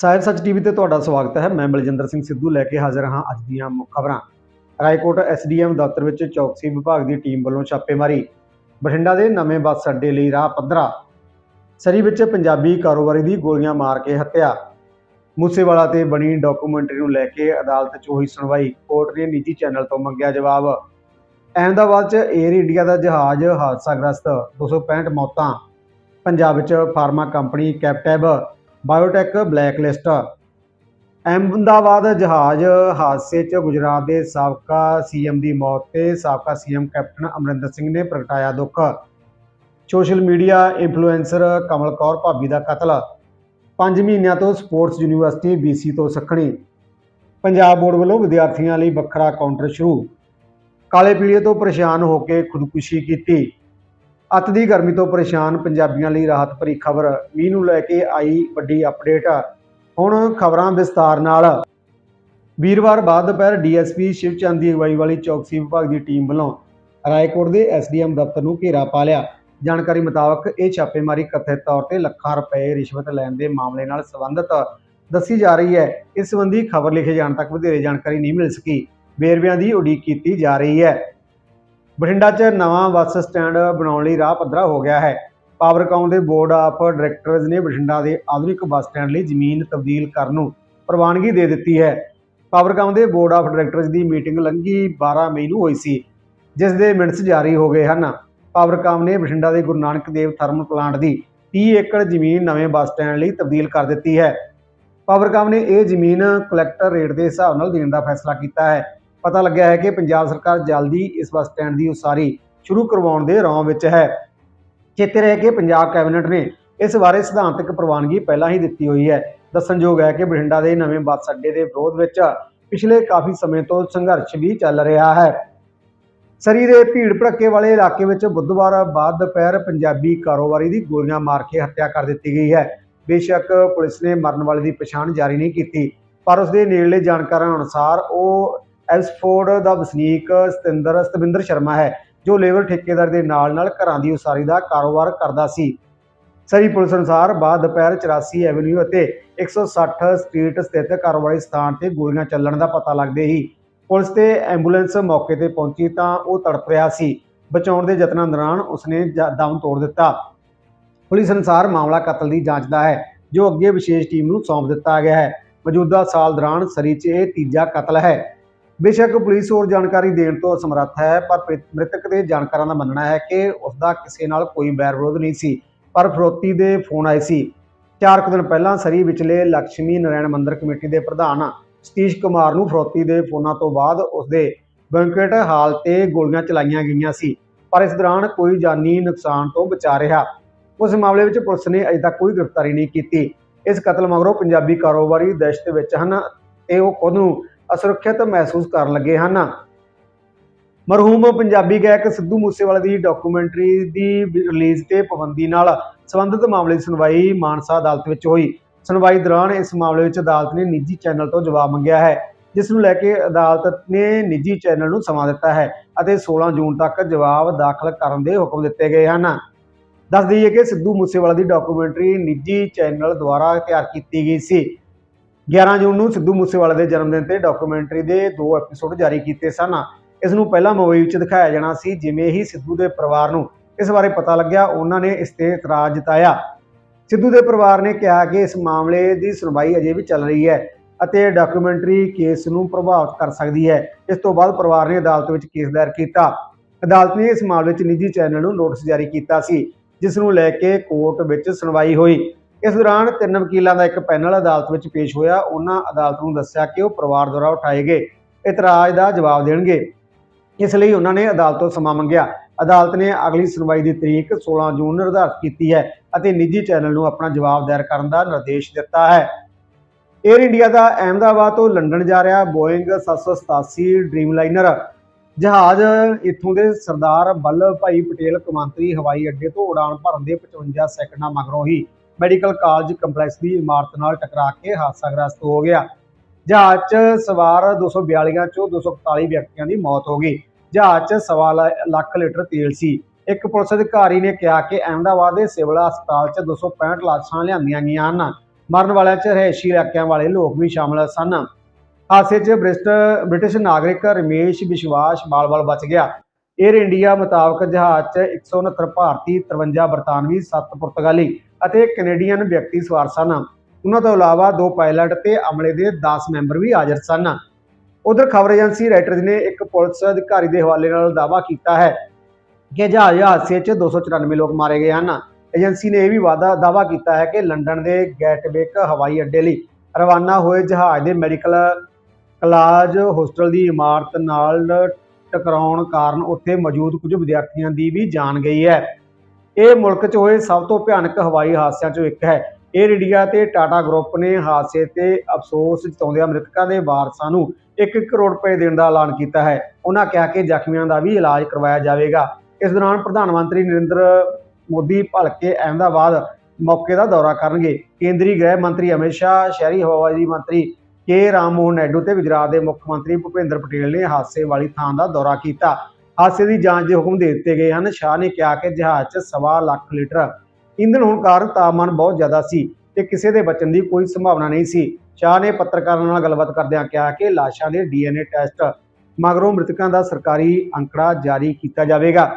ਸਾਹਿਬ ਸੱਚ ਟੀਵੀ ਤੇ ਤੁਹਾਡਾ ਸਵਾਗਤ ਹੈ। ਮੈਂ ਬਲਜਿੰਦਰ ਸਿੰਘ ਸਿੱਧੂ ਲੈ ਕੇ ਹਾਜ਼ਰ ਹਾਂ ਅੱਜ ਦੀਆਂ ਮੁੱਖ ਖਬਰਾਂ। ਰਾਏਕੋਟ ਐਸਡੀਐਮ ਦਫ਼ਤਰ ਵਿੱਚ ਚੌਕਸੀ ਵਿਭਾਗ ਦੀ ਟੀਮ ਵੱਲੋਂ ਛਾਪੇਮਾਰੀ। ਬਠਿੰਡਾ ਦੇ ਨਵੇਂ ਬੱਸ ਅੱਡੇ ਲਈ ਰਾਹ ਪੱਧਰਾ। ਸਰੀ ਵਿੱਚ ਪੰਜਾਬੀ ਕਾਰੋਬਾਰੀ ਦੀ ਗੋਲੀਆਂ ਮਾਰ ਕੇ ਹੱਤਿਆ। ਮੂਸੇਵਾਲਾ ਤੇ ਬਣੀ ਡਾਕੂਮੈਂਟਰੀ ਨੂੰ ਲੈ ਕੇ ਅਦਾਲਤ 'ਚ ਹੋਈ ਸੁਣਵਾਈ। ਕੋਰਟ ਨੇ ਨਿੱਜੀ ਚੈਨਲ ਤੋਂ ਮੰਗਿਆ ਜਵਾਬ। ਅਹਿਮਦਾਬਾਦ 'ਚ 에ਅਰ ਇੰਡੀਆ ਦਾ ਜਹਾਜ਼ ਹਾਦਸਾਗ੍ਰਸਤ। 265 ਮੌਤਾਂ। ਪੰਜਾਬ ਵਿੱਚ pharma company Captab Biotech blacklist. Ahmedabad ਜਹਾਜ਼ ਹਾਦਸੇ 'ਚ ਗੁਜਰਾਤ ਦੇ ਸਾਬਕਾ ਸੀਐਮ ਦੀ ਮੌਤ ਤੇ ਸਾਬਕਾ ਸੀਐਮ ਕੈਪਟਨ ਅਮਰਿੰਦਰ ਸਿੰਘ ਨੇ ਪ੍ਰਗਟਾਇਆ ਦੁੱਖ। Social media influencer Kamal Kaur Bhabhi ਦਾ ਕਤਲ 5 ਮਹੀਨਿਆਂ ਤੋਂ ਸਪੋਰਟਸ ਯੂਨੀਵਰਸਿਟੀ BC ਤੋਂ ਸੱਖਣੀ। ਪੰਜਾਬ ਬੋਰਡ ਵੱਲੋਂ ਵਿਦਿਆਰਥੀਆਂ ਲਈ ਵੱਖਰਾ ਕਾਊਂਟਰ ਸ਼ੁਰੂ, ਕਾਲੇ ਪੀਲੀਏ ਤੋਂ ਪਰੇਸ਼ਾਨ ਹੋ ਕੇ ਖੁਦਕੁਸ਼ੀ ਕੀਤੀ। ਅੱਤ ਦੀ ਗਰਮੀ ਤੋਂ ਪਰੇਸ਼ਾਨ ਪੰਜਾਬੀਆਂ ਲਈ ਰਾਹਤ ਭਰੀ ਖਬਰ। ਮੀਂਹ ਨੂੰ ਲੈ ਕੇ ਆਈ ਵੱਡੀ ਅਪਡੇਟ ਹੁਣ ਖਬਰਾਂ ਵਿਸਤਾਰ ਨਾਲ। ਵੀਰਵਾਰ ਬਾਅਦ ਦੁਪਹਿਰ ਡੀਐਸਪੀ ਸ਼ਿਵਚੰਦ ਦੀ ਅਗਵਾਈ ਵਾਲੀ ਚੌਕਸੀ ਵਿਭਾਗ ਦੀ ਟੀਮ ਵੱਲੋਂ ਰਾਏਕੋਟ ਦੇ ਐਸਡੀਐਮ ਦਫ਼ਤਰ ਨੂੰ ਘੇਰਾ ਪਾ ਲਿਆ। ਜਾਣਕਾਰੀ ਮੁਤਾਬਕ ਇਹ ਛਾਪੇਮਾਰੀ ਕਥਿਤ ਤੌਰ ਤੇ ਲੱਖਾਂ ਰੁਪਏ ਰਿਸ਼ਵਤ ਲੈਣ ਦੇ ਮਾਮਲੇ ਨਾਲ ਸੰਬੰਧਿਤ ਦੱਸੀ ਜਾ ਰਹੀ ਹੈ। ਇਸ ਸੰਬੰਧੀ ਖਬਰ ਲਿਖੇ ਜਾਣ ਤੱਕ ਵਧੇਰੇ ਜਾਣਕਾਰੀ ਨਹੀਂ ਮਿਲ ਸਕੀ। ਵੇਰਵਿਆਂ ਦੀ ਉਡੀਕ ਕੀਤੀ ਜਾ ਰਹੀ ਹੈ। ਬਠਿੰਡਾ 'ਚ ਨਵਾਂ ਬੱਸ ਸਟੈਂਡ ਬਣਾਉਣ ਲਈ ਰਾਹ ਪੱਧਰਾ ਹੋ ਗਿਆ ਹੈ। ਪਾਵਰਕਾਮ ਦੇ ਬੋਰਡ ਆਫ ਡਾਇਰੈਕਟਰਜ਼ ਨੇ ਬਠਿੰਡਾ ਦੇ ਆਧੁਨਿਕ ਬੱਸ ਸਟੈਂਡ ਲਈ ਜ਼ਮੀਨ ਤਬਦੀਲ ਕਰਨ ਨੂੰ ਪ੍ਰਵਾਨਗੀ ਦੇ ਦਿੱਤੀ ਹੈ। ਪਾਵਰਕਾਮ ਦੇ ਬੋਰਡ ਆਫ ਡਾਇਰੈਕਟਰਜ਼ ਦੀ ਮੀਟਿੰਗ ਲੰਘੀ 12 ਮਈ ਨੂੰ ਹੋਈ ਸੀ, ਜਿਸ ਦੇ ਮਿੰਟਸ ਜਾਰੀ ਹੋ ਗਏ ਹਨ। ਪਾਵਰਕਾਮ ਨੇ ਬਠਿੰਡਾ ਦੇ ਗੁਰੂ ਨਾਨਕ ਦੇਵ ਥਰਮਲ ਪਲਾਂਟ ਦੀ 30 ਏਕੜ ਜ਼ਮੀਨ ਨਵੇਂ ਬੱਸ ਸਟੈਂਡ ਲਈ ਤਬਦੀਲ ਕਰ ਦਿੱਤੀ ਹੈ। ਪਾਵਰਕਾਮ ਨੇ ਇਹ ਜ਼ਮੀਨ ਕਲੈਕਟਰ ਰੇਟ ਦੇ ਹਿਸਾਬ ਨਾਲ ਦੇਣ ਦਾ ਫੈਸਲਾ ਕੀਤਾ ਹੈ। ਪਤਾ ਲੱਗਿਆ ਹੈ ਕਿ ਪੰਜਾਬ ਸਰਕਾਰ ਜਲਦੀ ਇਸ ਬੱਸ ਸਟੈਂਡ ਦੀ ਉਸਾਰੀ ਸ਼ੁਰੂ ਕਰਵਾਉਣ ਦੇ ਰੌਂ ਵਿੱਚ ਹੈ। ਚੇਤੇ ਰਹੇ ਕਿ ਪੰਜਾਬ ਕੈਬਨਿਟ ਨੇ ਇਸ ਬਾਰੇ ਸਿਧਾਂਤਕ ਪ੍ਰਵਾਨਗੀ ਪਹਿਲਾਂ ਹੀ ਦਿੱਤੀ ਹੋਈ ਹੈ। ਦੱਸਣਯੋਗ ਹੈ ਕਿ ਬਠਿੰਡਾ ਦੇ ਨਵੇਂ ਬੱਸ ਅੱਡੇ ਦੇ ਵਿਰੋਧ ਵਿੱਚ ਪਿਛਲੇ ਕਾਫੀ ਸਮੇਂ ਤੋਂ ਸੰਘਰਸ਼ ਵੀ ਚੱਲ ਰਿਹਾ ਹੈ। ਸਰੀ ਦੇ ਭੀੜ ਭੜੱਕੇ ਵਾਲੇ ਇਲਾਕੇ ਵਿੱਚ ਬੁੱਧਵਾਰ ਬਾਅਦ ਦੁਪਹਿਰ ਪੰਜਾਬੀ ਕਾਰੋਬਾਰੀ ਦੀ ਗੋਲੀਆਂ ਮਾਰ ਕੇ ਹੱਤਿਆ ਕਰ ਦਿੱਤੀ ਗਈ ਹੈ। ਬੇਸ਼ੱਕ ਪੁਲਿਸ ਨੇ ਮਰਨ ਵਾਲੇ ਦੀ ਪਛਾਣ ਜਾਰੀ ਨਹੀਂ ਕੀਤੀ, ਪਰ ਉਸ ਦੇ ਨੇੜਲੇ ਜਾਣਕਾਰਾਂ ਅਨੁਸਾਰ ਉਹ ਐਸਫੋਰਡ ਦਾ ਵਸਨੀਕ ਸਤਿੰਦਰ, ਸਤਵਿੰਦਰ ਸ਼ਰਮਾ ਹੈ, ਜੋ ਲੇਬਰ ਠੇਕੇਦਾਰ ਦੇ ਨਾਲ-ਨਾਲ ਘਰਾਂ ਦੀ ਉਸਾਰੀ ਦਾ ਕਾਰੋਬਾਰ ਕਰਦਾ ਸੀ। ਸਰੀ ਪੁਲਿਸ ਅਨੁਸਾਰ ਬਾਅਦ ਦੁਪਹਿਰ 84 ਐਵਨਿਊ ਅਤੇ 160 ਸਟਰੀਟ ਸਥਿਤ ਕਾਰੋਬਾਰੀ ਸਥਾਨ ਤੇ ਗੋਲੀਆਂ ਚੱਲਣ ਦਾ ਪਤਾ ਲੱਗਦੇ ਹੀ ਪੁਲਿਸ ਤੇ ਐਂਬੂਲੈਂਸ ਮੌਕੇ ਤੇ ਪਹੁੰਚੀ ਤਾਂ ਉਹ ਤੜਪ ਰਿਹਾ ਸੀ। ਬਚਾਉਣ ਦੇ ਯਤਨਾਂ ਦੌਰਾਨ ਉਸਨੇ ਦਮ ਤੋੜ ਦਿੱਤਾ। ਪੁਲਿਸ ਅਨੁਸਾਰ ਮਾਮਲਾ ਕਤਲ ਦੀ ਜਾਂਚ ਦਾ ਹੈ, ਜੋ ਅੱਗੇ ਵਿਸ਼ੇਸ਼ ਟੀਮ ਨੂੰ ਸੌਂਪ ਦਿੱਤਾ ਗਿਆ ਹੈ। ਮੌਜੂਦਾ ਸਾਲ ਦੌਰਾਨ ਸਰੀ 'ਚ ਇਹ ਤੀਜਾ ਕਤਲ ਹੈ। ਬੇਸ਼ੱਕ ਪੁਲਿਸ ਹੋਰ ਜਾਣਕਾਰੀ ਦੇਣ ਤੋਂ ਅਸਮਰੱਥ ਹੈ, ਪਰ ਮ੍ਰਿਤਕ ਦੇ ਜਾਣਕਾਰਾਂ ਦਾ ਮੰਨਣਾ ਹੈ ਕਿ ਉਸ ਦਾ ਕਿਸੇ ਨਾਲ ਕੋਈ ਬੈਰ ਵਿਰੋਧ ਨਹੀਂ ਸੀ, ਪਰ ਫਰੋਤੀ ਦੇ ਫੋਨ ਆਏ ਸੀ। ਚਾਰ ਕੁ ਦਿਨ ਪਹਿਲਾਂ ਸਰੀ ਵਿਚਲੇ ਲక్ష్ਮੀ ਨਾਰਾਇਣ ਮੰਦਿਰ ਕਮੇਟੀ ਦੇ ਪ੍ਰਧਾਨ ਸਤੀਸ਼ ਕੁਮਾਰ ਨੂੰ ਫਰੋਤੀ ਦੇ ਫੋਨਾਂ ਤੋਂ ਬਾਅਦ ਉਸ ਦੇ ਬੈਂਕਟ ਹਾਲ ਤੇ ਗੋਲੀਆਂ ਚਲਾਈਆਂ ਗਈਆਂ ਸੀ, ਪਰ ਇਸ ਦੌਰਾਨ ਕੋਈ ਜਾਨੀ ਨੁਕਸਾਨ ਤੋਂ ਬਚਾ ਰਿਹਾ। ਉਸ ਮਾਮਲੇ ਵਿੱਚ ਪੁਲਿਸ ਨੇ ਅਜੇ ਤੱਕ ਕੋਈ ਗ੍ਰਿਫਤਾਰੀ ਨਹੀਂ ਕੀਤੀ। ਇਸ ਕਤਲ ਮਗਰੋਂ ਪੰਜਾਬੀ ਕਾਰੋਬਾਰੀ ਦਹਿਸ਼ਤ ਵਿੱਚ ਹਨ ਤੇ ਉਹ ਖੁਦ ਨੂੰ ਅਸੁਰੱਖਿਅਤ ਮਹਿਸੂਸ ਕਰਨ ਲੱਗੇ ਹਨ। ਮਰਹੂਮ ਪੰਜਾਬੀ ਗਾਇਕ ਸਿੱਧੂ ਮੂਸੇਵਾਲੇ ਦੀ ਡਾਕੂਮੈਂਟਰੀ ਦੀ ਰਿਲੀਜ਼ ਤੇ ਪਾਬੰਦੀ ਨਾਲ ਸੰਬੰਧਿਤ ਮਾਮਲੇ ਦੀ ਸੁਣਵਾਈ ਮਾਨਸਾ ਅਦਾਲਤ ਵਿੱਚ ਹੋਈ। ਸੁਣਵਾਈ ਦੌਰਾਨ ਇਸ ਮਾਮਲੇ ਵਿੱਚ ਅਦਾਲਤ ਨੇ ਨਿੱਜੀ ਚੈਨਲ ਤੋਂ ਜਵਾਬ ਮੰਗਿਆ ਹੈ, ਜਿਸ ਨੂੰ ਲੈ ਕੇ ਅਦਾਲਤ ਨੇ ਨਿੱਜੀ ਚੈਨਲ ਨੂੰ ਸਮਾਂ ਦਿੱਤਾ ਹੈ ਅਤੇ 16 ਜੂਨ ਤੱਕ ਜਵਾਬ ਦਾਖਲ ਕਰਨ ਦੇ ਹੁਕਮ ਦਿੱਤੇ ਗਏ ਹਨ। ਦੱਸ ਦਈਏ ਕਿ ਸਿੱਧੂ ਮੂਸੇਵਾਲਾ ਦੀ ਡਾਕੂਮੈਂਟਰੀ ਨਿੱਜੀ ਚੈਨਲ ਦੁਆਰਾ ਤਿਆਰ ਕੀਤੀ ਗਈ ਸੀ। 11 ਜੂਨ ਨੂੰ ਸਿੱਧੂ ਮੂਸੇਵਾਲੇ ਦੇ ਜਨਮ ਦਿਨ ਤੇ ਡਾਕੂਮੈਂਟਰੀ ਦੇ ਦੋ ਐਪੀਸੋਡ ਜਾਰੀ ਕੀਤੇ ਸਨ। ਇਸ ਨੂੰ ਪਹਿਲਾਂ ਮੁੰਬਈ ਵਿੱਚ ਦਿਖਾਇਆ ਜਾਣਾ ਸੀ, ਜਿਵੇਂ ਹੀ ਸਿੱਧੂ ਦੇ ਪਰਿਵਾਰ ਨੂੰ ਇਸ ਬਾਰੇ ਪਤਾ ਲੱਗਿਆ, ਉਹਨਾਂ ਨੇ ਇਸ ਤੇ ਇਤਰਾਜ਼ ਜਤਾਇਆ। ਸਿੱਧੂ ਦੇ ਪਰਿਵਾਰ ਨੇ ਕਿਹਾ ਕਿ ਇਸ ਮਾਮਲੇ ਦੀ ਸੁਣਵਾਈ ਅਜੇ ਵੀ ਚੱਲ ਰਹੀ ਹੈ ਅਤੇ ਡਾਕੂਮੈਂਟਰੀ ਕੇਸ ਨੂੰ ਪ੍ਰਭਾਵਿਤ ਕਰ ਸਕਦੀ ਹੈ। ਇਸ ਤੋਂ ਬਾਅਦ ਪਰਿਵਾਰ ਨੇ ਅਦਾਲਤ ਵਿੱਚ ਕੇਸ ਦਾਇਰ ਕੀਤਾ। ਅਦਾਲਤ ਨੇ ਇਸ ਮਾਮਲੇ ਵਿੱਚ ਨਿੱਜੀ ਚੈਨਲ ਨੂੰ ਨੋਟਿਸ ਜਾਰੀ ਕੀਤਾ ਸੀ, ਜਿਸ ਨੂੰ ਲੈ ਕੇ ਕੋਰਟ ਵਿੱਚ ਸੁਣਵਾਈ ਹੋਈ। ਇਸ ਦੌਰਾਨ ਤਿੰਨ ਵਕੀਲਾਂ ਦਾ ਇੱਕ ਪੈਨਲ ਅਦਾਲਤ ਵਿੱਚ ਪੇਸ਼ ਹੋਇਆ। ਉਹਨਾਂ ਅਦਾਲਤ ਨੂੰ ਦੱਸਿਆ ਕਿ ਉਹ ਪਰਿਵਾਰ ਦੁਆਰਾ ਉਠਾਏ ਗਏ। ਇਤਰਾਜ਼ ਦਾ ਜਵਾਬ ਦੇਣਗੇ। ਇਸ ਲਈ ਉਹਨਾਂ ਨੇ ਅਦਾਲਤ ਤੋਂ ਸਮਾਂ ਮੰਗਿਆ। ਅਦਾਲਤ ਨੇ ਅਗਲੀ ਸੁਣਵਾਈ ਦੀ ਤਰੀਕ 16 ਜੂਨ ਨਿਰਧਾਰਤ ਕੀਤੀ ਹੈ ਅਤੇ ਨਿੱਜੀ ਚੈਨਲ ਨੂੰ ਆਪਣਾ ਜਵਾਬ ਦਾਇਰ ਕਰਨ ਦਾ ਨਿਰਦੇਸ਼ ਦਿੱਤਾ ਹੈ। 에ਅਰ ਇੰਡੀਆ ਦਾ ਅਹਿਮਦਾਬਾਦ ਤੋਂ ਲੰਡਨ ਜਾ ਰਿਹਾ ਬੋਇੰਗ 787 ਡ੍ਰੀਮਲਾਈਨਰ ਜਹਾਜ਼ ਇੱਥੋਂ ਦੇ ਸਰਦਾਰ ਵੱਲਭ ਭਾਈ ਪਟੇਲ, ਕੌਮਾਂਤਰੀ ਹਵਾਈ ਅੱਡੇ ਤੋਂ ਉਡਾਨ ਭਰਨ ਦੇ 55 ਸੈਕਿੰਡਾਂ ਮਗਰੋਂ ਹੀ ਮੈਡੀਕਲ ਕਾਲਜ ਕੰਪਲੈਕਸ ਦੀ ਇਮਾਰਤ ਨਾਲ ਟਕਰਾ ਕੇ ਹਾਦਸਾ ਗ੍ਰਸਤ ਹੋ ਗਿਆ। ਜਹਾਜ਼ 'ਚ ਸਵਾਰ 242 ਚੋਂ 241 ਵਿਅਕਤੀਆਂ ਦੀ ਮੌਤ ਹੋ ਗਈ। ਜਹਾਜ਼ 'ਚ ਸਵਾ ਲੱਖ ਲੀਟਰ ਤੇਲ ਸੀ। ਇੱਕ ਪੁਲਿਸ ਅਧਿਕਾਰੀ ਨੇ ਕਿਹਾ ਕਿ ਅਹਿਮਦਾਬਾਦ ਦੇ ਸਿਵਲ ਹਸਪਤਾਲ 'ਚ 265 ਲਾਸ਼ਾਂ ਲਿਆਂਦੀਆਂ ਗਈਆਂ ਹਨ। ਮਰਨ ਵਾਲਿਆਂ 'ਚ ਰਹਿਸ਼ੀ ਇਲਾਕਿਆਂ ਵਾਲੇ ਲੋਕ ਵੀ ਸ਼ਾਮਲ ਸਨ। ਹਾਦਸੇ 'ਚ ਬ੍ਰਿਸ਼ਟ, ਬ੍ਰਿਟਿਸ਼ ਨਾਗਰਿਕ ਰਮੇਸ਼ ਵਿਸ਼ਵਾਸ ਬਾਲਵਾਲ ਬਚ ਗਿਆ। 에ਅਰ ਇੰਡੀਆ ਮੁਤਾਬਕ ਜਹਾਜ਼ 'ਚ 169 ਭਾਰਤੀ 53 ਬਰਤਾਨਵੀ 7 ਪੁਰਤਗਾਲੀ ਅਤੇ ਕੈਨੇਡੀਅਨ ਵਿਅਕਤੀ ਸਵਾਰ ਸਨ। ਉਹਨਾਂ ਤੋਂ ਇਲਾਵਾ ਦੋ ਪਾਇਲਟ ਤੇ ਅਮਲੇ ਦੇ 10 ਮੈਂਬਰ ਵੀ ਹਾਜ਼ਰ ਸਨ। ਉਧਰ ਖਬਰ ਏਜੰਸੀ ਰਾਈਟਰਜ਼ ਨੇ ਇੱਕ ਪੁਲਿਸ ਅਧਿਕਾਰੀ ਦੇ ਹਵਾਲੇ ਨਾਲ ਦਾਅਵਾ ਕੀਤਾ ਹੈ ਕਿ ਜਹਾਜ਼ ਹਾਦਸੇ 'ਚ 294 ਲੋਕ ਮਾਰੇ ਗਏ ਹਨ। ਏਜੰਸੀ ਨੇ ਇਹ ਵੀ ਵਾਅਦਾ ਦਾਅਵਾ ਕੀਤਾ ਹੈ ਕਿ ਲੰਡਨ ਦੇ ਗੈਟਵੇਕ, ਹਵਾਈ ਅੱਡੇ ਲਈ ਰਵਾਨਾ ਹੋਏ ਜਹਾਜ਼ ਦੇ ਮੈਡੀਕਲ ਕਲਾਜ ਹੋਸਟਲ ਦੀ ਇਮਾਰਤ ਨਾਲ ਟਕਰਾਉਣ ਕਾਰਨ ਉੱਥੇ ਮੌਜੂਦ ਕੁਝ ਵਿਦਿਆਰਥੀਆਂ ਦੀ ਵੀ ਜਾਨ ਗਈ ਹੈ। ਇਹ ਮੁਲਕ 'ਚ ਹੋਏ ਸਭ ਤੋਂ ਭਿਆਨਕ ਹਵਾਈ ਹਾਦਸਿਆਂ 'ਚੋਂ ਇੱਕ ਹੈ। 에ਅਰ ਇੰਡੀਆ ਤੇ ਟਾਟਾ ਗਰੁੱਪ ਨੇ ਹਾਦਸੇ ਤੇ ਅਫਸੋਸ ਜਤਾਉਂਦਿਆਂ ਮ੍ਰਿਤਕਾਂ ਦੇ ਵਾਰਸਾਂ ਨੂੰ 1 ਕਰੋੜ ਰੁਪਏ ਦੇਣ ਦਾ ਐਲਾਨ ਕੀਤਾ ਹੈ। ਉਹਨਾਂ ਕਿਹਾ ਕਿ ਜ਼ਖਮੀਆਂ ਦਾ ਵੀ ਇਲਾਜ ਕਰਵਾਇਆ ਜਾਵੇਗਾ। ਇਸ ਦੌਰਾਨ ਪ੍ਰਧਾਨ ਮੰਤਰੀ ਨਰਿੰਦਰ ਮੋਦੀ ਭਲਕੇ ਅਹਿਮਦਾਬਾਦ ਮੌਕੇ ਦਾ ਦੌਰਾ ਕਰਨਗੇ। ਕੇਂਦਰੀ ਗ੍ਰਹਿ ਮੰਤਰੀ ਅਮਿਤ ਸ਼ਾਹ, ਸ਼ਹਿਰੀ ਹਵਾਬਾਜ਼ੀ ਮੰਤਰੀ ਕੇ. ਰਾਮ ਮੋਹਨ ਨਾਇਡੂ ਤੇ ਗੁਜਰਾਤ ਦੇ ਮੁੱਖ ਮੰਤਰੀ ਭੁਪਿੰਦਰ ਪਟੇਲ ਨੇ ਹਾਦਸੇ ਵਾਲੀ ਥਾਂ ਦਾ ਦੌਰਾ ਕੀਤਾ। ਹਾਦਸੇ ਦੀ ਜਾਂਚ ਦੇ ਹੁਕਮ ਦੇ ਦਿੱਤੇ ਗਏ ਹਨ। ਸ਼ਾਹ ਨੇ ਕਿਹਾ ਕਿ ਜਹਾਜ਼ 'ਚ ਸਵਾ ਲੱਖ ਲੀਟਰ ਇੰਧਨ ਹੋਣ ਕਾਰਨ ਤਾਪਮਾਨ ਬਹੁਤ ਜ਼ਿਆਦਾ ਸੀ ਤੇ ਕਿਸੇ ਦੇ ਬਚਣ ਦੀ ਕੋਈ ਸੰਭਾਵਨਾ ਨਹੀਂ ਸੀ। ਸ਼ਾਹ ਨੇ ਪੱਤਰਕਾਰਾਂ ਨਾਲ ਗੱਲਬਾਤ ਕਰਦਿਆਂ ਕਿਹਾ ਕਿ ਲਾਸ਼ਾਂ ਦੇ ਡੀਐਨਏ ਟੈਸਟ ਮਗਰੋਂ ਮ੍ਰਿਤਕਾਂ ਦਾ ਸਰਕਾਰੀ ਅੰਕੜਾ ਜਾਰੀ ਕੀਤਾ ਜਾਵੇਗਾ।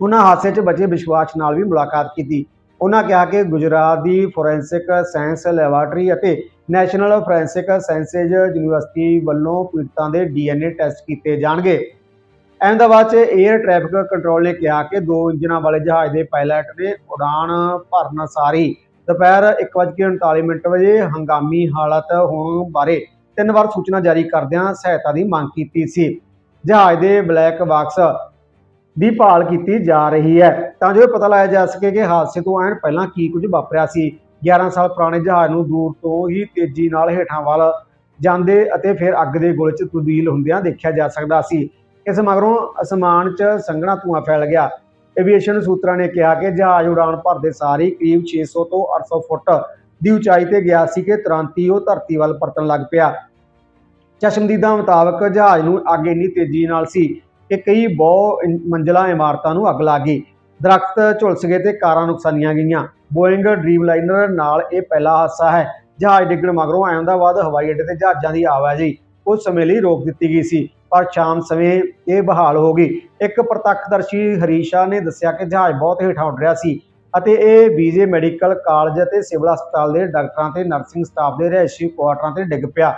ਉਹਨਾਂ ਹਾਦਸੇ 'ਚ ਬਚੇ ਵਿਸ਼ਵਾਸ ਨਾਲ ਵੀ ਮੁਲਾਕਾਤ ਕੀਤੀ। ਉਹਨਾਂ ਕਿਹਾ ਕਿ ਗੁਜਰਾਤ ਦੀ ਫੋਰੈਂਸਿਕ ਸਾਇੰਸ ਲੈਬਾਰਟਰੀ ਅਤੇ ਨੈਸ਼ਨਲ ਫੋਰੈਂਸਿਕ ਸਾਇੰਸਜ਼ ਯੂਨੀਵਰਸਿਟੀ ਵੱਲੋਂ ਪੀੜਤਾਂ ਦੇ ਡੀਐਨਏ ਟੈਸਟ ਕੀਤੇ ਜਾਣਗੇ। ਅਹਿਮਦਾਬਾਦ 'ਚ 에ਅਰ ਟ੍ਰੈਫਿਕ ਕੰਟਰੋਲ ਨੇ ਕਿਹਾ ਕਿ ਦੋ ਇੰਜਨਾਂ ਵਾਲੇ ਜਹਾਜ਼ ਦੇ ਪਾਇਲਟ ਨੇ ਉਡਾਨ ਭਰਨ ਸਾਰੀ। ਦੁਪਹਿਰ 1:39 ਮਿੰਟ ਵਜੇ ਹੰਗਾਮੀ ਹਾਲਤ ਹੋਣ ਬਾਰੇ ਤਿੰਨ ਵਾਰ ਸੂਚਨਾ ਜਾਰੀ ਕਰਦਿਆਂ ਸਹਾਇਤਾ ਦੀ ਮੰਗ ਕੀਤੀ ਸੀ। ਜਹਾਜ਼ ਦੇ ਬਲੈਕ ਬਾਕਸ ਦੀ ਭਾਲ ਕੀਤੀ ਜਾ ਰਹੀ ਹੈ। ਤਾਂ ਜੋ ਇਹ ਪਤਾ ਲਾਇਆ ਜਾ ਸਕੇ ਕਿ ਹਾਦਸੇ ਤੋਂ ਐਨ ਪਹਿਲਾਂ ਕੀ ਕੁਝ ਵਾਪਰਿਆ ਸੀ। 11 ਸਾਲ ਪੁਰਾਣੇ ਜਹਾਜ਼ ਨੂੰ ਦੂਰ ਤੋਂ ਹੀ ਤੇਜ਼ੀ ਨਾਲ ਹੇਠਾਂ ਵੱਲ ਜਾਂਦੇ ਅਤੇ ਫਿਰ ਅੱਗ ਦੇ ਗੋਲੇ 'ਚ ਤਬਦੀਲ ਹੁੰਦਿਆਂ ਦੇਖਿਆ ਜਾ ਸਕਦਾ ਸੀ। ਇਸ ਮਗਰੋਂ ਅਸਮਾਨ 'ਚ ਸੰਘਣਾ ਧੂੰਆਂ ਫੈਲ ਗਿਆ। ਏਵੀਏਸ਼ਨ ਸੂਤਰਾਂ ਨੇ ਕਿਹਾ ਕਿ ਜਹਾਜ਼ ਉਡਾਨ ਭਰਦੇ ਸਾਰ ਹੀ ਕਰੀਬ 600 ਤੋਂ 800 ਫੁੱਟ ਦੀ ਉਚਾਈ ਤੇ ਗਿਆ ਸੀ ਕਿ ਤੁਰੰਤ ਹੀ ਉਹ ਧਰਤੀ ਵੱਲ ਪਰਤਣ ਲੱਗ ਪਿਆ। ਚਸ਼ਮਦੀਦਾਂ ਮੁਤਾਬਕ ਜਹਾਜ਼ ਨੂੰ ਅੱਗ ਇੰਨੀ ਤੇਜ਼ੀ ਨਾਲ ਸੀ ਕਿ ਕਈ ਬਹੁ ਇੰ- ਮੰਜ਼ਲਾ ਇਮਾਰਤਾਂ ਨੂੰ ਅੱਗ ਲੱਗ ਗਈ। ਦਰਖਤ ਝੁਲਸ ਗਏ ਤੇ ਕਾਰਾਂ ਨੁਕਸਾਨੀਆਂ ਗਈਆਂ। ਬੋਇੰਗ ਡ੍ਰੀਮਲਾਈਨਰ ਨਾਲ ਇਹ ਪਹਿਲਾ ਹਾਦਸਾ ਹੈ। ਜਹਾਜ਼ ਡਿੱਗਣ ਮਗਰੋਂ ਅਹਿਮਦਾਬਾਦ ਹਵਾਈ ਅੱਡੇ ਤੇ ਜਹਾਜ਼ਾਂ ਦੀ ਆਵਾਜਾਈ ਉਸ ਸਮੇਂ ਲਈ ਰੋਕ ਦਿੱਤੀ ਗਈ ਸੀ। ਪਰ ਸ਼ਾਮ ਸਮੇਂ ਇਹ ਬਹਾਲ ਹੋ ਗਈ। ਇੱਕ ਪ੍ਰਤੱਖਦਰਸ਼ੀ ਹਰੀਸ਼ਾ ਨੇ ਦੱਸਿਆ ਕਿ ਜਹਾਜ਼ ਬਹੁਤ ਹੇਠਾਂ ਉੱਡ ਰਿਹਾ ਸੀ ਅਤੇ ਇਹ ਬੀਜੇ ਮੈਡੀਕਲ ਕਾਲਜ ਅਤੇ ਸਿਵਲ ਹਸਪਤਾਲ ਦੇ ਡਾਕਟਰਾਂ ਤੇ ਨਰਸਿੰਗ ਸਟਾਫ ਦੇ ਰਹਿਸ਼ੀ ਕੁਆਟਰਾਂ ਤੇ ਡਿੱਗ ਪਿਆ।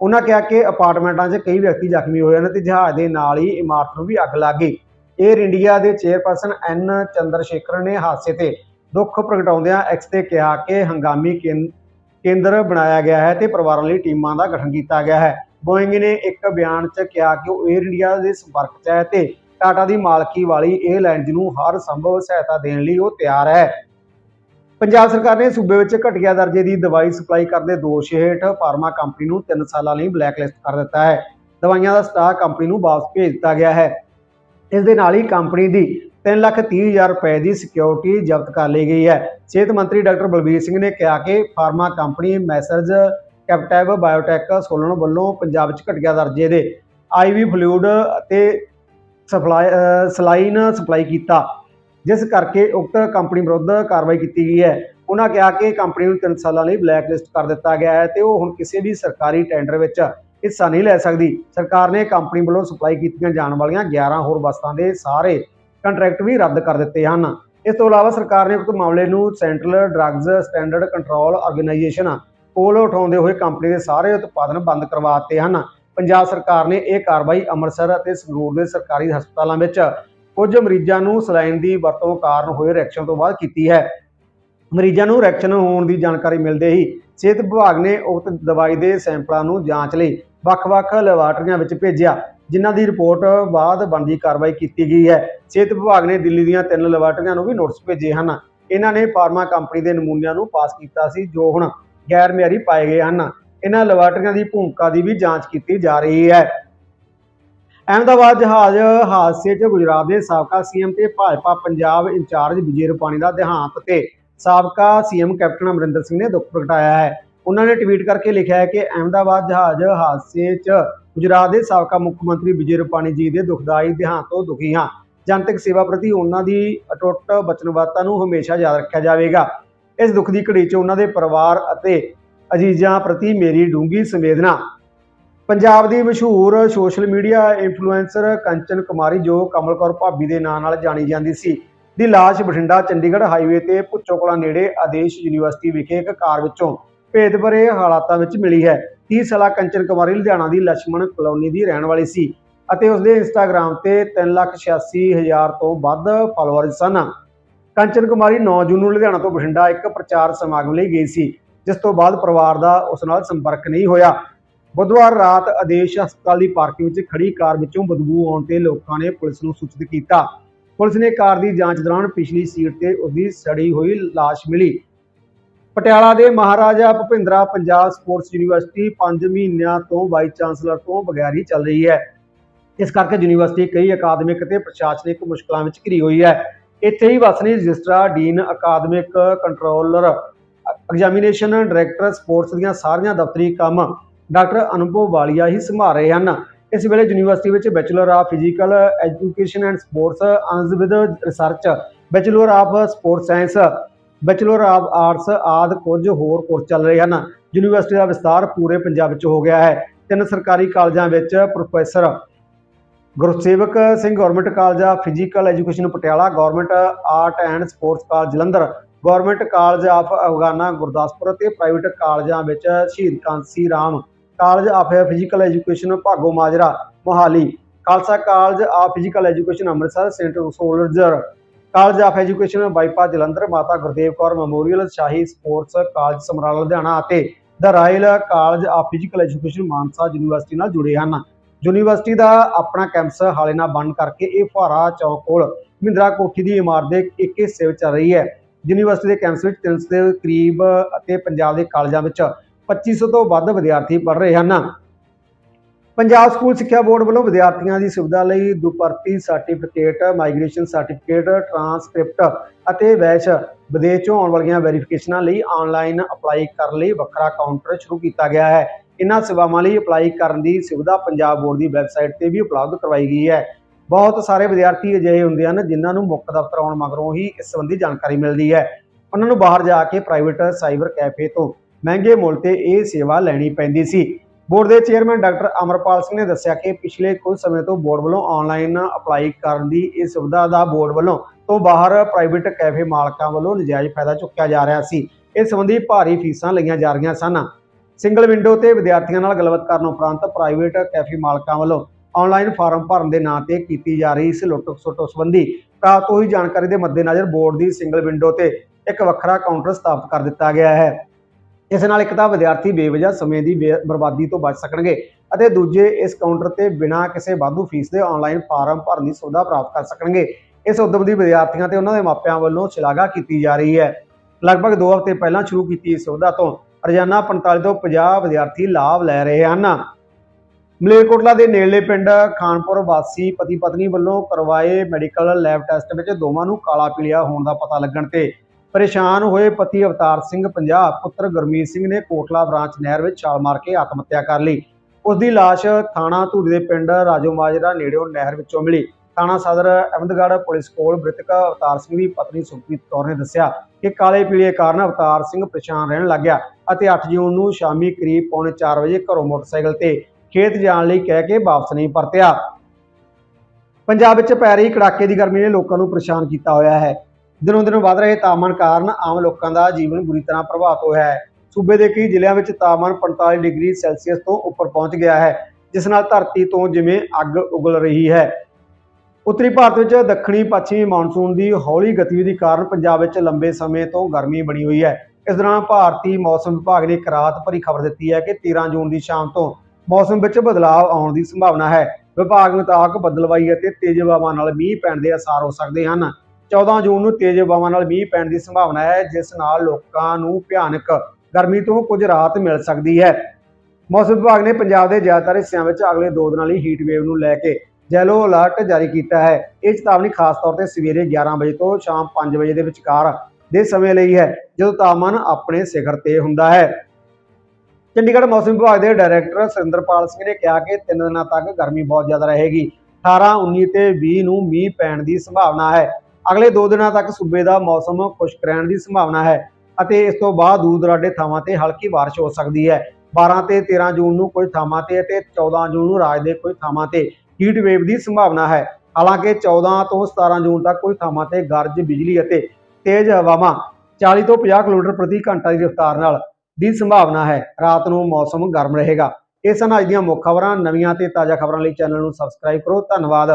ਉਹਨਾਂ ਕਿਹਾ ਕਿ ਅਪਾਰਟਮੈਂਟਾਂ 'ਚ ਕਈ ਵਿਅਕਤੀ ਜ਼ਖਮੀ ਹੋਏ ਹਨ ਤੇ ਜਹਾਜ਼ ਦੇ ਨਾਲ ਹੀ ਇਮਾਰਤ ਨੂੰ ਵੀ ਅੱਗ ਲੱਗ ਗਈ। ਏਅਰ ਇੰਡੀਆ ਦੇ ਚੇਅਰਪਰਸਨ ਐਨ ਚੰਦਰ ਸ਼ੇਖਰ ਨੇ ਹਾਦਸੇ ਤੇ ਦੁੱਖ ਪ੍ਰਗਟਾਉਂਦਿਆਂ ਐਕਸ ਤੇ ਕਿਹਾ ਕਿ ਹੰਗਾਮੀ ਕੇਂਦਰ ਬਣਾਇਆ ਗਿਆ ਹੈ ਤੇ ਪਰਿਵਾਰਾਂ ਲਈ ਟੀਮਾਂ ਦਾ ਗਠਨ ਕੀਤਾ ਗਿਆ ਹੈ। ਬੋਇੰਗ ਨੇ ਇੱਕ ਬਿਆਨ 'ਚ ਕਿਹਾ ਕਿ ਉਹ 에ਅਰ ਇੰਡੀਆ ਦੇ ਸੰਪਰਕ 'ਚ ਹੈ ਤੇ ਟਾਟਾ ਦੀ ਮਾਲਕੀ ਵਾਲੀ 에ਅਰਲਾਈਨਜ਼ ਨੂੰ ਹਰ ਸੰਭਵ ਸਹਾਇਤਾ ਦੇਣ ਲਈ ਉਹ ਤਿਆਰ ਹੈ। ਪੰਜਾਬ ਸਰਕਾਰ ਨੇ ਸੂਬੇ ਵਿੱਚ ਘਟੀਆ ਦਰਜੇ ਦੀ ਦਵਾਈ ਸਪਲਾਈ ਕਰਨ ਦੇ ਦੋਸ਼ ਹੇਠ ਫਾਰਮਾ ਕੰਪਨੀ ਨੂੰ 3 ਸਾਲਾਂ ਲਈ ਬਲੈਕਲਿਸਟ ਕਰ ਦਿੱਤਾ ਹੈ। ਦਵਾਈਆਂ ਦਾ ਸਟਾਕ ਕੰਪਨੀ ਨੂੰ ਵਾਪਸ ਭੇਜ ਦਿੱਤਾ ਗਿਆ ਹੈ। ਇਸ ਦੇ ਨਾਲ ਹੀ ਕੰਪਨੀ ਦੀ 330000 ਰੁਪਏ ਦੀ ਸਿਕਿਉਰਿਟੀ ਜ਼ਬਤ ਕਰ ਲਈ ਗਈ ਹੈ। ਸਿਹਤ ਮੰਤਰੀ ਡਾਕਟਰ ਬਲਬੀਰ ਸਿੰਘ ਨੇ ਕਿਹਾ ਕਿ pharma company messrs captive biotech Solan ਵੱਲੋਂ ਪੰਜਾਬ 'ਚ ਘਟੀਆ ਦਰਜੇ ਦੇ। ਆਈਵੀ ਫਲੂਇਡ ਅਤੇ ਸਪਲਾਈ ਸਲਾਈਨ ਸਪਲਾਈ ਕੀਤਾ, ਜਿਸ ਕਰਕੇ ਉਕਤ ਕੰਪਨੀ ਵਿਰੁੱਧ ਕਾਰਵਾਈ ਕੀਤੀ ਗਈ ਹੈ। ਉਹਨਾਂ ਕਿਹਾ ਕਿ ਕੰਪਨੀ ਨੂੰ 3 ਸਾਲਾਂ ਲਈ ਬਲੈਕਲਿਸਟ ਕਰ ਦਿੱਤਾ ਗਿਆ ਹੈ ਤੇ ਉਹ ਹੁਣ ਕਿਸੇ ਵੀ ਸਰਕਾਰੀ ਟੈਂਡਰ ਵਿੱਚ ਹਿੱਸਾ ਨਹੀਂ ਲੈ ਸਕਦੀ। ਸਰਕਾਰ ਨੇ ਕੰਪਨੀ ਵੱਲੋਂ ਸਪਲਾਈ ਕੀਤੀਆਂ ਜਾਣ ਵਾਲੀਆਂ 11 ਹੋਰ ਵਸਤਾਂ ਦੇ ਸਾਰੇ ਕੰਟਰੈਕਟ ਵੀ ਰੱਦ ਕਰ ਦਿੱਤੇ ਹਨ। ਇਸ ਤੋਂ ਇਲਾਵਾ ਸਰਕਾਰ ਨੇ ਉਕਤ ਮਾਮਲੇ ਨੂੰ Central Drugs Standard Control Organisation ਕੋਲ ਉਠਾਉਂਦੇ ਹੋਏ ਕੰਪਨੀ ਦੇ ਸਾਰੇ ਉਤਪਾਦਨ ਬੰਦ ਕਰਵਾ ਦਿੱਤੇ ਹਨ। ਪੰਜਾਬ ਸਰਕਾਰ ਨੇ ਇਹ ਕਾਰਵਾਈ ਅੰਮ੍ਰਿਤਸਰ ਅਤੇ ਸੰਗਰੂਰ ਦੇ ਸਰਕਾਰੀ ਹਸਪਤਾਲਾਂ ਵਿੱਚ ਕੁਝ ਮਰੀਜ਼ਾਂ ਨੂੰ ਸਲਾਈਨ ਦੀ ਵਰਤੋਂ ਕਾਰਨ ਹੋਏ ਰਿਐਕਸ਼ਨ ਤੋਂ ਬਾਅਦ ਕੀਤੀ ਹੈ। ਮਰੀਜ਼ਾਂ ਨੂੰ ਰਿਐਕਸ਼ਨ ਹੋਣ ਦੀ ਜਾਣਕਾਰੀ ਮਿਲਦੇ ਹੀ ਸਿਹਤ ਵਿਭਾਗ ਨੇ ਉਕਤ ਦਵਾਈ ਦੇ ਸੈਂਪਲਾਂ ਨੂੰ ਜਾਂਚ ਲਈ ਵੱਖ-ਵੱਖ ਲੈਬਾਰਟਰੀਆਂ ਵਿੱਚ ਭੇਜਿਆ, ਜਿਨ੍ਹਾਂ ਦੀ ਰਿਪੋਰਟ ਬਾਅਦ ਬਣਦੀ ਕਾਰਵਾਈ ਕੀਤੀ ਗਈ ਹੈ। ਸਿਹਤ ਵਿਭਾਗ ਨੇ ਦਿੱਲੀ ਦੀਆਂ ਤਿੰਨ ਲੈਬਾਰਟਰੀਆਂ ਨੂੰ ਵੀ ਨੋਟਿਸ ਭੇਜੇ ਹਨ। ਇਹਨਾਂ ਨੇ ਫਾਰਮਾ ਕੰਪਨੀ ਦੇ ਨਮੂਨਿਆਂ ਨੂੰ ਪਾਸ ਕੀਤਾ ਸੀ, ਜੋ ਹੁਣ ਗੈਰ ਮਿਆਰੀ ਪਾਏ ਗਏ ਹਨ। ਇਹਨਾਂ ਲੈਬਾਰਟਰੀਆਂ ਦੀ ਭੂਮਿਕਾ ਦੀ ਵੀ ਜਾਂਚ ਕੀਤੀ ਜਾ ਰਹੀ ਹੈ। ਅਹਿਮਦਾਬਾਦ ਜਹਾਜ਼ ਹਾਦਸੇ 'ਚ ਗੁਜਰਾਤ ਦੇ ਸਾਬਕਾ ਸੀਐਮ ਤੇ ਭਾਜਪਾ ਪੰਜਾਬ ਇੰਚਾਰਜ ਵਿਜੇ ਰੂਪਾਣੀ ਦਾ ਦੇਹਾਂਤ ਤੇ ਸਾਬਕਾ ਸੀਐਮ ਕੈਪਟਨ ਅਮਰਿੰਦਰ ਸਿੰਘ ਨੇ ਦੁੱਖ ਪ੍ਰਗਟਾਇਆ ਹੈ। ਉਹਨਾਂ ਨੇ ਟਵੀਟ ਕਰਕੇ ਲਿਖਿਆ ਹੈ ਕਿ ਅਹਿਮਦਾਬਾਦ ਜਹਾਜ਼ ਹਾਦਸੇ 'ਚ ਗੁਜਰਾਤ ਦੇ ਸਾਬਕਾ ਮੁੱਖ ਮੰਤਰੀ ਵਿਜੇ ਰੂਪਾਣੀ ਜੀ ਦੇ ਦੁਖਦਾਈ ਦੇਹਾਂਤ ਤੋਂ ਦੁਖੀ ਹਾਂ। ਜਨਤਕ ਸੇਵਾ ਪ੍ਰਤੀ ਉਹਨਾਂ ਦੀ ਅਟੁੱਟ ਵਚਨਬੱਧਤਾ ਨੂੰ ਹਮੇਸ਼ਾ ਯਾਦ ਰੱਖਿਆ ਜਾਵੇਗਾ। ਇਸ ਦੁੱਖ ਦੀ ਘੜੀ 'ਚ ਉਹਨਾਂ ਦੇ ਪਰਿਵਾਰ ਅਤੇ ਅਜੀਜ਼ਾਂ ਪ੍ਰਤੀ ਮੇਰੀ ਡੂੰਗੀ ਸੰਵੇਦਨਾ। ਪੰਜਾਬ ਦੀ ਮਸ਼ਹੂਰ social media influencer Kanchan Kumari, ਜੋ ਕਮਲਕੌਰ ਭਾਬੀ ਦੇ ਨਾਂ ਨਾਲ ਜਾਣੀ ਜਾਂਦੀ ਸੀ, ਦੀ ਲਾਸ਼ ਬਠਿੰਡਾ ਚੰਡੀਗੜ੍ਹ ਹਾਈਵੇ ਤੇ ਪੁੱਚੋ ਕੋਲਾ ਨੇੜੇ ਆਦੇਸ਼ ਯੂਨੀਵਰਸਿਟੀ ਵਿਖੇ ਇੱਕ ਕਾਰ ਵਿੱਚੋਂ ਭੇਦਭਰੇ ਹਾਲਾਤਾਂ ਵਿੱਚ ਮਿਲੀ ਹੈ। 30 ਸਾਲਾ ਕੰਚਨ ਕੁਮਾਰੀ ਲੁਧਿਆਣਾ ਦੀ ਲక్ష్ਮਣ ਕਲੋਨੀ ਦੀ ਰਹਿਣ ਵਾਲੀ ਸੀ ਅਤੇ ਉਸਦੇ ਇੰਸਟਾਗ੍ਰam ਤੇ 386000 ਤੋਂ ਵੱਧ ਫਾਲੋਅਰਸ ਸਨ। ਕੰਚਨ ਕੁਮਾਰੀ 9 ਜੂਨ ਨੂੰ ਲੁਧਿਆਣਾ ਤੋਂ ਬਠਿੰਡਾ ਇੱਕ ਪ੍ਰਚਾਰ ਸਮਾਗਮ ਲਈ ਗਈ ਸੀ, ਜਿਸ ਤੋਂ ਬਾਅਦ ਪਰਿਵਾਰ ਦਾ ਉਸ ਨਾਲ ਸੰਪਰਕ ਨਹੀਂ ਹੋਇਆ। ਬੁੱਧਵਾਰ ਰਾਤ ਆਦੇਸ਼ ਹਸਪਤਾਲ ਦੀ ਪਾਰਕਿੰਗ ਵਿੱਚ ਖੜੀ ਕਾਰ ਵਿੱਚੋਂ ਬਦਬੂ ਆਉਣ ਤੇ ਲੋਕਾਂ ਨੇ ਪੁਲਿਸ ਨੂੰ ਸੂਚਿਤ ਕੀਤਾ। ਪੁਲਿਸ ਨੇ ਕਾਰ ਦੀ ਜਾਂਚ ਦੌਰਾਨ ਪਿਛਲੀ ਸੀਟ ਤੇ ਉਸਦੀ ਸੜੀ ਹੋਈ ਲਾਸ਼ ਮਿਲੀ। ਪਟਿਆਲਾ ਦੇ ਮਹਾਰਾਜਾ ਭੁਪਿੰਦਰਾ ਪੰਜਾਬ ਸਪੋਰਟਸ ਯੂਨੀਵਰਸਿਟੀ 5 ਮਹੀਨਿਆਂ ਤੋਂ ਵਾਈਸ ਚਾਂਸਲਰ ਤੋਂ ਬਗੈਰ ਹੀ ਚੱਲ ਰਹੀ ਹੈ। ਇਸ ਕਰਕੇ ਯੂਨੀਵਰਸਿਟੀ ਕਈ ਅਕਾਦਮਿਕ ਤੇ ਪ੍ਰਸ਼ਾਸਨਿਕ ਮੁਸ਼ਕਲਾਂ ਵਿੱਚ ਘਿਰੀ ਹੋਈ ਹੈ। ਇੱਥੇ ਹੀ ਵਸਨੀ registrar dean academic controller examination director sports ਦੀਆਂ ਸਾਰੀਆਂ ਦਫ਼ਤਰੀ ਕੰਮ ਡਾਕਟਰ ਅਨੁਭਵ ਵਾਲੀਆ ਹੀ ਸੰਭਾਲ ਰਹੇ ਹਨ। ਇਸ ਵੇਲੇ ਯੂਨੀਵਰਸਿਟੀ ਵਿੱਚ bachelor of physical education and sports honours with research, bachelor of sports science, bachelor of arts ਆਦਿ ਕੁਝ ਹੋਰ ਕੋਰਸ ਚੱਲ ਰਹੇ ਹਨ। ਯੂਨੀਵਰਸਿਟੀ ਦਾ ਵਿਸਤਾਰ ਪੂਰੇ ਪੰਜਾਬ ਵਿੱਚ ਹੋ ਗਿਆ ਹੈ। ਤਿੰਨ ਸਰਕਾਰੀ ਕਾਲਜਾਂ ਵਿੱਚ professor Gursewak Singh government college of physical education Patiala, government art and sports college Jalandhar, government college of Afghana Gurdaspur ਅਤੇ ਪ੍ਰਾਈਵੇਟ ਕਾਲਜਾਂ ਵਿੱਚ Shaheed Kanshi Ram, college of physical education Bhago Majra, Mohali, Khalsa college of physical education Amritsar, Saint Soldier, college of education bypass Jalandhar, Mata Gurdev Kaur memorial, Shahi sports college Samrala, Ludhiana ਅਤੇ the royal college of physical education Mansa university ਨਾਲ ਜੁੜੇ ਹਨ। University ਦਾ ਆਪਣਾ campus ਹਾਲੇ ਨਾਲ ਬੰਦ ਕਰਕੇ ਇਹ ਫੁਹਾਰਾ ਚੌਕ ਕੋਲ ਮਹਿੰਦਰਾ ਕੋਠੀ ਦੀ ਇਮਾਰਤ ਦੇ ਇੱਕ ਹਿੱਸੇ ਵਿੱਚ ਚੱਲ ਰਹੀ ਹੈ। ਯੂਨੀਵਰਸਿਟੀ ਦੇ ਕੈਂਪਸ ਵਿੱਚ 300 ਦੇ ਕਰੀਬ ਅਤੇ ਪੰਜਾਬ ਦੇ ਕਾਲਜਾਂ ਵਿੱਚ 2500 ਤੋਂ ਵੱਧ ਵਿਦਿਆਰਥੀ ਪੜ੍ਹ ਰਹੇ ਹਨ। ਪੰਜਾਬ ਸਕੂਲ ਸਿੱਖਿਆ ਬੋਰਡ ਵੱਲੋਂ ਵਿਦਿਆਰਥੀਆਂ ਦੀ ਸੁਵਿਧਾ ਲਈ ਦੁਪਰਤੀ ਸਰਟੀਫਿਕੇਟ, ਮਾਈਗ੍ਰੇਸ਼ਨ ਸਰਟੀਫਿਕੇਟ, ਟਰਾਂਸਕ੍ਰਿਪਟ ਅਤੇ ਵੈਸ਼ ਵਿਦੇਸ਼ ਤੋਂ ਆਉਣ ਵਾਲੀਆਂ ਵੈਰੀਫਿਕੇਸ਼ਨਾਂ ਲਈ ਆਨਲਾਈਨ ਅਪਲਾਈ ਕਰਨ ਲਈ ਵੱਖਰਾ ਕਾਊਂਟਰ ਸ਼ੁਰੂ ਕੀਤਾ ਗਿਆ ਹੈ। ਇਹਨਾਂ ਸੇਵਾਵਾਂ ਲਈ ਅਪਲਾਈ ਕਰਨ ਦੀ ਸੁਵਿਧਾ ਪੰਜਾਬ ਬੋਰਡ ਦੀ ਵੈਬਸਾਈਟ ਤੇ ਵੀ ਉਪਲਬਧ ਕਰਵਾਈ ਗਈ ਹੈ। ਬਹੁਤ ਸਾਰੇ ਵਿਦਿਆਰਥੀ ਅਜਿਹੇ ਹੁੰਦੇ ਹਨ ਜਿਨ੍ਹਾਂ ਨੂੰ ਮੁੱਖ ਦਫ਼ਤਰ ਆਉਣ ਮਗਰੋਂ ਹੀ ਇਸ ਸੰਬੰਧੀ ਜਾਣਕਾਰੀ ਮਿਲਦੀ ਹੈ। ਉਹਨਾਂ ਨੂੰ ਬਾਹਰ ਜਾ ਕੇ ਪ੍ਰਾਈਵੇਟ ਸਾਈਬਰ ਕੈਫੇ ਤੋਂ ਮਹਿੰਗੇ ਮੁੱਲ ਤੇ ਇਹ ਸੇਵਾ ਲੈਣੀ ਪੈਂਦੀ ਸੀ। ਬੋਰਡ ਦੇ ਚੇਅਰਮੈਨ ਡਾਕਟਰ ਅਮਰਪਾਲ ਸਿੰਘ ਨੇ ਦੱਸਿਆ ਕਿ ਪਿਛਲੇ ਕੁਝ ਸਮੇਂ ਤੋਂ ਬੋਰਡ ਵੱਲੋਂ ਆਨਲਾਈਨ ਅਪਲਾਈ ਕਰਨ ਦੀ ਇਹ ਸੁਵਿਧਾ ਦਾ ਬੋਰਡ ਵੱਲੋਂ ਤੋਂ ਬਾਹਰ ਪ੍ਰਾਈਵੇਟ ਕੈਫੇ ਮਾਲਕਾਂ ਵੱਲੋਂ ਨਜਾਇਜ਼ ਫਾਇਦਾ ਚੁੱਕਿਆ ਜਾ ਰਿਹਾ ਸੀ। ਇਸ ਸੰਬੰਧੀ ਭਾਰੀ ਫੀਸਾਂ ਲਈਆਂ ਜਾ ਰਹੀਆਂ ਸਨ। ਸਿੰਗਲ ਵਿੰਡੋ ਤੇ ਵਿਦਿਆਰਥੀਆਂ ਨਾਲ ਗੱਲਬਾਤ ਕਰਨ ਉਪਰੰਤ ਪ੍ਰਾਈਵੇਟ ਕੈਫੇ ਮਾਲਕਾਂ ਵੱਲੋਂ ਆਨਲਾਈਨ ਫਾਰਮ ਭਰਨ ਦੇ ਨਾਂ ਤੇ ਕੀਤੀ ਜਾ ਰਹੀ ਇਸ ਲੁੱਟ ਖਸੁੱਟ ਸੰਬੰਧੀ। ਪ੍ਰਾਪਤ ਹੋਈ ਜਾਣਕਾਰੀ ਦੇ ਮੱਦੇਨਜ਼ਰ ਬੋਰਡ ਦੀ ਸਿੰਗਲ ਵਿੰਡੋ ਤੇ ਇੱਕ ਵੱਖਰਾ ਕਾਊਂਟਰ ਸਥਾਪਿਤ ਕਰ ਦਿੱਤਾ ਗਿਆ ਹੈ। ਇਸ ਨਾਲ ਇੱਕ ਤਾਂ ਵਿਦਿਆਰਥੀ ਬੇਵਜ੍ਹਾ ਸਮੇਂ ਦੀ ਬੇ- ਬਰਬਾਦੀ ਤੋਂ ਬਚ ਸਕਣਗੇ ਅਤੇ ਦੂਜੇ ਇਸ ਕਾਊਂਟਰ ਤੇ ਬਿਨਾਂ ਕਿਸੇ ਵਾਧੂ ਫੀਸ ਦੇ ਆਨਲਾਈਨ ਫਾਰਮ ਭਰਨ ਦੀ ਸੁਵਿਧਾ ਪ੍ਰਾਪਤ ਕਰ ਸਕਣਗੇ। ਇਸ ਉਦਮ ਦੀ ਵਿਦਿਆਰਥੀਆਂ ਤੇ ਉਹਨਾਂ ਦੇ ਮਾਪਿਆਂ ਵੱਲੋਂ ਸ਼ਲਾਘਾ ਕੀਤੀ ਜਾ ਰਹੀ ਹੈ। ਲਗਭਗ 2 ਹਫ਼ਤੇ ਪਹਿਲਾਂ ਸ਼ੁਰੂ ਕੀਤੀ ਇਸ ਸੁਵਿਧਾ ਤੋਂ ਰੋਜ਼ਾਨਾ 45 ਤੋਂ 50 ਵਿਦਿਆਰਥੀ ਲਾਭ ਲੈ ਰਹੇ ਹਨ। ਮਲੇਰਕੋਟਲਾ ਦੇ ਨੇੜਲੇ ਪਿੰਡ ਖਾਨਪੁਰ ਵਾਸੀ ਪਤੀ ਪਤਨੀ ਵੱਲੋਂ ਕਰਵਾਏ ਮੈਡੀਕਲ ਲੈਬ ਟੈਸਟ ਵਿੱਚ ਦੋਵਾਂ ਨੂੰ ਕਾਲਾ ਪੀਲੀਆ ਹੋਣ ਦਾ ਪਤਾ ਲੱਗਣ ਤੇ ਪਰੇਸ਼ਾਨ ਹੋਏ ਪਤੀ ਅਵਤਾਰ ਸਿੰਘ 50 ਪੁੱਤਰ ਗੁਰਮੀਤ ਸਿੰਘ ਨੇ ਕੋਟਲਾ ਬ੍ਰਾਂਚ ਨਹਿਰ ਵਿੱਚ ਛਾਲ ਮਾਰ ਕੇ ਆਤਮ ਹੱਤਿਆ ਕਰ ਲਈ। ਉਸ ਦੀ ਲਾਸ਼ ਥਾਣਾ ਧੂਰੀ ਦੇ ਪਿੰਡ ਰਾਜੋ ਮਾਜਰਾ ਨੇੜਿਓਂ ਨਹਿਰ ਵਿੱਚੋਂ ਮਿਲੀ। ਥਾਣਾ ਸਦਰ ਅਹਿਮਦਗੜ੍ਹ ਪੁਲਿਸ ਕੋਲ ਮ੍ਰਿਤਕ ਅਵਤਾਰ ਸਿੰਘ ਦੀ ਪਤਨੀ ਸੁਖਪ੍ਰੀਤ ਕੌਰ ਨੇ ਦੱਸਿਆ ਕਿ ਕਾਲੇ ਪੀਲੀਏ ਕਾਰਨ ਅਵਤਾਰ ਸਿੰਘ ਪਰੇਸ਼ਾਨ ਰਹਿਣ ਲੱਗਿਆ ਅਤੇ 8 ਜੂਨ ਨੂੰ ਸ਼ਾਮੀ ਕਰੀਬ ਪੌਣੇ 4 ਵਜੇ ਘਰੋਂ ਮੋਟਰਸਾਈਕਲ ਤੇ ਖੇਤ ਜਾਣ ਲਈ ਕਹਿ ਕੇ ਵਾਪਸ ਨਹੀਂ ਪਰਤਿਆ। ਪੰਜਾਬ ਵਿੱਚ ਪੈ ਰਹੀ ਕੜਾਕੇ ਦੀ ਗਰਮੀ ਨੇ ਲੋਕਾਂ ਨੂੰ ਪਰੇਸ਼ਾਨ ਕੀਤਾ ਹੋਇਆ ਹੈ। ਦਿਨੋਂ ਦਿਨ ਵਧ ਰਹੇ ਤਾਪਮਾਨ ਕਾਰਨ ਆਮ ਲੋਕਾਂ ਦਾ ਜੀਵਨ ਬੁਰੀ ਤਰ੍ਹਾਂ ਪ੍ਰਭਾਵਿਤ ਹੋਇਆ ਹੈ। ਸੂਬੇ ਦੇ ਕਈ ਜ਼ਿਲ੍ਹਿਆਂ ਵਿੱਚ ਤਾਪਮਾਨ 45 ਡਿਗਰੀ ਸੈਲਸੀਅਸ ਤੋਂ ਉੱਪਰ ਪਹੁੰਚ ਗਿਆ ਹੈ, ਜਿਸ ਨਾਲ ਧਰਤੀ ਤੋਂ ਜਿਵੇਂ ਅੱਗ ਉਗਲ ਰਹੀ ਹੈ। ਉੱਤਰੀ ਭਾਰਤ ਵਿੱਚ ਦੱਖਣੀ ਪੱਛਮੀ ਮੌਨਸੂਨ ਦੀ ਹੌਲੀ ਗਤੀਵਿਧੀ ਕਾਰਨ ਪੰਜਾਬ ਵਿੱਚ ਲੰਬੇ ਸਮੇਂ ਤੋਂ ਗਰਮੀ ਬਣੀ ਹੋਈ ਹੈ। ਇਸ ਦੌਰਾਨ ਭਾਰਤੀ ਮੌਸਮ ਵਿਭਾਗ ਨੇ ਇੱਕ ਰਾਤ ਭਰੀ ਖਬਰ ਦਿੱਤੀ ਹੈ ਕਿ 13 ਜੂਨ ਦੀ ਸ਼ਾਮ ਤੋਂ ਮੌਸਮ ਵਿੱਚ ਬਦਲਾਅ ਆਉਣ ਦੀ ਸੰਭਾਵਨਾ ਹੈ। ਵਿਭਾਗ ਮੁਤਾਬਕ ਬੱਦਲਵਾਈ ਅਤੇ ਤੇਜ਼ ਹਵਾਵਾਂ ਨਾਲ ਮੀਂਹ ਪੈਣ ਦੇ ਅਸਾਰ ਹੋ ਸਕਦੇ ਹਨ। 14 ਜੂਨ ਨੂੰ ਤੇਜ਼ ਹਵਾਵਾਂ ਨਾਲ ਮੀਂਹ ਪੈਣ ਦੀ ਸੰਭਾਵਨਾ ਹੈ, ਜਿਸ ਨਾਲ ਲੋਕਾਂ ਨੂੰ ਭਿਆਨਕ ਗਰਮੀ ਤੋਂ ਕੁਝ ਰਾਹਤ ਮਿਲ ਸਕਦੀ ਹੈ। ਮੌਸਮ ਵਿਭਾਗ ਨੇ ਪੰਜਾਬ ਦੇ ਜ਼ਿਆਦਾਤਰ ਹਿੱਸਿਆਂ ਵਿੱਚ ਅਗਲੇ 2 ਦਿਨਾਂ ਲਈ ਹੀਟ ਵੇਵ ਨੂੰ ਲੈ ਕੇ ਯੈਲੋ ਅਲਰਟ ਜਾਰੀ ਕੀਤਾ ਹੈ। ਇਹ ਚੇਤਾਵਨੀ ਖਾਸ ਤੌਰ ਤੇ ਸਵੇਰੇ 11 ਵਜੇ ਤੋਂ ਸ਼ਾਮ 5 ਵਜੇ ਦੇ ਵਿਚਕਾਰ ਦੇ ਸਮੇਂ ਲਈ ਹੈ, ਜਦੋਂ ਤਾਪਮਾਨ ਆਪਣੇ ਸਿਖਰ ਤੇ ਹੁੰਦਾ ਹੈ। ਚੰਡੀਗੜ੍ਹ ਮੌਸਮ ਵਿਭਾਗ ਦੇ ਡਾਇਰੈਕਟਰ ਸੁਰਿੰਦਰਪਾਲ ਸਿੰਘ ਨੇ ਕਿਹਾ ਕਿ 3 ਦਿਨਾਂ ਤੱਕ ਗਰਮੀ ਬਹੁਤ ਜ਼ਿਆਦਾ ਰਹੇਗੀ। 18 19 ਤੇ 20 ਨੂੰ ਮੀਂਹ ਪੈਣ ਦੀ ਸੰਭਾਵਨਾ ਹੈ। ਅਗਲੇ 2 ਦਿਨਾਂ ਤੱਕ ਸੂਬੇ ਦਾ ਮੌਸਮ ਖੁਸ਼ਕ ਰਹਿਣ ਦੀ ਸੰਭਾਵਨਾ ਹੈ ਅਤੇ ਇਸ ਤੋਂ ਬਾਅਦ ਦੂਰ ਦਰਾਡੇ ਥਾਵਾਂ ਤੇ ਹਲਕੀ ਬਾਰਿਸ਼ ਹੋ ਸਕਦੀ ਹੈ। 12 ਤੇ 13 ਜੂਨ ਨੂੰ ਕੁਝ ਥਾਵਾਂ ਤੇ ਅਤੇ 14 ਜੂਨ ਨੂੰ ਰਾਜ ਦੇ ਕੁਝ ਥਾਵਾਂ ਤੇ ਹੀਟ ਵੇਵ ਦੀ ਸੰਭਾਵਨਾ ਹੈ। ਹਾਲਾਂਕਿ 14 ਤੋਂ 17 ਜੂਨ ਤੱਕ ਕੁਝ ਥਾਵਾਂ ਤੇ ਗਰਜ, ਬਿਜਲੀ ਅਤੇ ਤੇਜ਼ ਹਵਾਵਾਂ 40 ਤੋਂ 50 ਕਿਲੋਮੀਟਰ ਪ੍ਰਤੀ ਘੰਟਾ ਦੀ ਰਫ਼ਤਾਰ ਨਾਲ ਦੀ ਸੰਭਾਵਨਾ ਹੈ। ਰਾਤ ਨੂੰ ਮੌਸਮ ਗਰਮ ਰਹੇਗਾ। ਇਸ ਸਨ ਅੱਜ ਦੀਆਂ ਮੁੱਖ ਖਬਰਾਂ ਨਵੀਆਂ ਤੇ ਤਾਜ਼ਾ ਖਬਰਾਂ ਲਈ ਚੈਨਲ ਨੂੰ ਸਬਸਕ੍ਰਾਈਬ ਕਰੋ। ਧੰਨਵਾਦ।